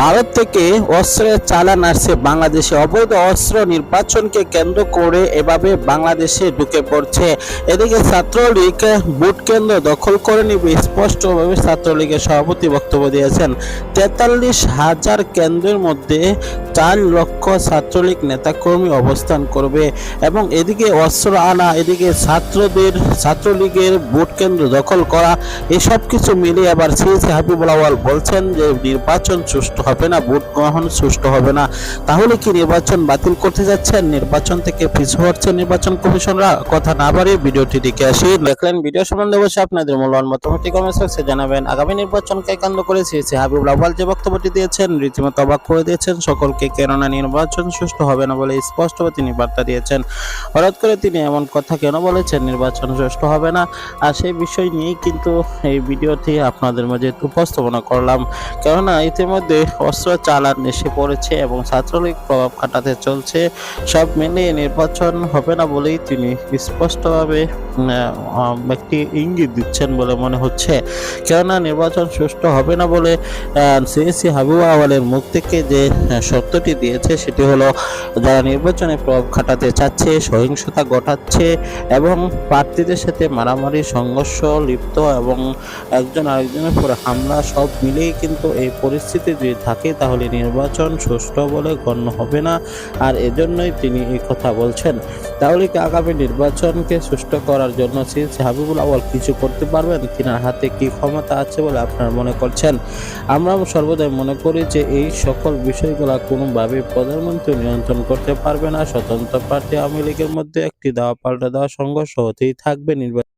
ভারত থেকে অস্ত্রের চালান আসছে বাংলাদেশে। অবৈধ অস্ত্র নির্বাচনকে কেন্দ্র করে এভাবে বাংলাদেশে ঢুকে পড়ছে। এদিকে ছাত্রলীগ ভোট কেন্দ্র দখল করে নিবে স্পষ্টভাবে ছাত্রলীগের সভাপতি বক্তব্য দিয়েছেন। তেতাল্লিশ হাজার কেন্দ্রের মধ্যে চার লক্ষ ছাত্রলীগ নেতাকর্মী অবস্থান করবে এবং এদিকে অস্ত্র আনা, এদিকে ছাত্রদের, ছাত্রলীগের ভোট কেন্দ্র দখল করা, এসব কিছু মিলিয়ে আবার সিএসি হাবিবুল আওয়াল বলছেন যে নির্বাচন সুষ্ঠু হবে না, ভোট গ্রহণ সুষ্ঠু হবে না। তাহলে কি নির্বাচন বাতিল করতে যাচ্ছেন? নির্বাচন থেকে পিছু হচ্ছে নির্বাচন কমিশনরা। কথা না বাড়িয়ে ভিডিওটি দেখে আসি। দেখলেন ভিডিও সম্বন্ধে অবশ্যই আপনাদের মূল্যবান মতামতটি কমেন্ট বক্সে জানাবেন। আগামী নির্বাচনকে কেন্দ্র করে সিএসি হাবিবুল আওয়াল যে বক্তব্যটি দিয়েছেন, রীতিমতো অবাক করে দিয়েছেন, সকলকে কেননা নির্বাচন সুষ্ঠু হবে না বলে স্পষ্টভাবে তিনি বার্তা দিয়েছেন। হঠাৎ করে তিনি এমন কথা কেন বলেছেন? নির্বাচন সুষ্ঠু হবে না। আর সেই বিষয় নিয়েই কিন্তু এই ভিডিওটি আপনাদের মাঝে উপস্থাপনা করলাম। কেননা ইতিমধ্যে অস্ত্র চালান এসে পড়েছে এবং ছাত্রলীগ প্রভাব খাটাতে চলছে। সব মিলিয়ে নির্বাচন হবে না বলেই তিনি স্পষ্টভাবে একটি ইঙ্গিত দিচ্ছেন বলে মনে হচ্ছে। কেননা নির্বাচন সুষ্ঠু হবে না বলে সিএসি হাবিবুল আওয়ালের মুখ থেকে যে সত্যটি দিয়েছে সেটি হলো, যারা নির্বাচনে প্রভাব খাটাতে চাচ্ছে, সহিংসতা ঘটাচ্ছে এবং প্রার্থীদের সাথে মারামারি, সংঘর্ষ, লিপ্ত এবং একজন আরেকজনের উপরে হামলা সব মিলেই কিন্তু এই পরিস্থিতি যদি থাকে তাহলে নির্বাচন সুষ্ঠু বলে গণ্য হবে না। আর এজন্যই তিনি এই কথা বলছেন। তাহলে কি আগামী নির্বাচনকে সুষ্ঠু করার জন্য সিএসি হাবিবুল আওয়াল কিছু করতে পারবেন? তিনার হাতে কি ক্ষমতা আছে বলে আপনারা মনে করছেন? আমরা সর্বদাই মনে করি যে এই সকল বিষয়গুলা কোনোভাবে প্রধানমন্ত্রী নিয়ন্ত্রণ করতে পারবে না। স্বতন্ত্র প্রার্থী আওয়ামী লীগের মধ্যে একটি দাওয়া পাল্টা দেওয়া সংঘর্ষ হতেই থাকবে। নির্বাচন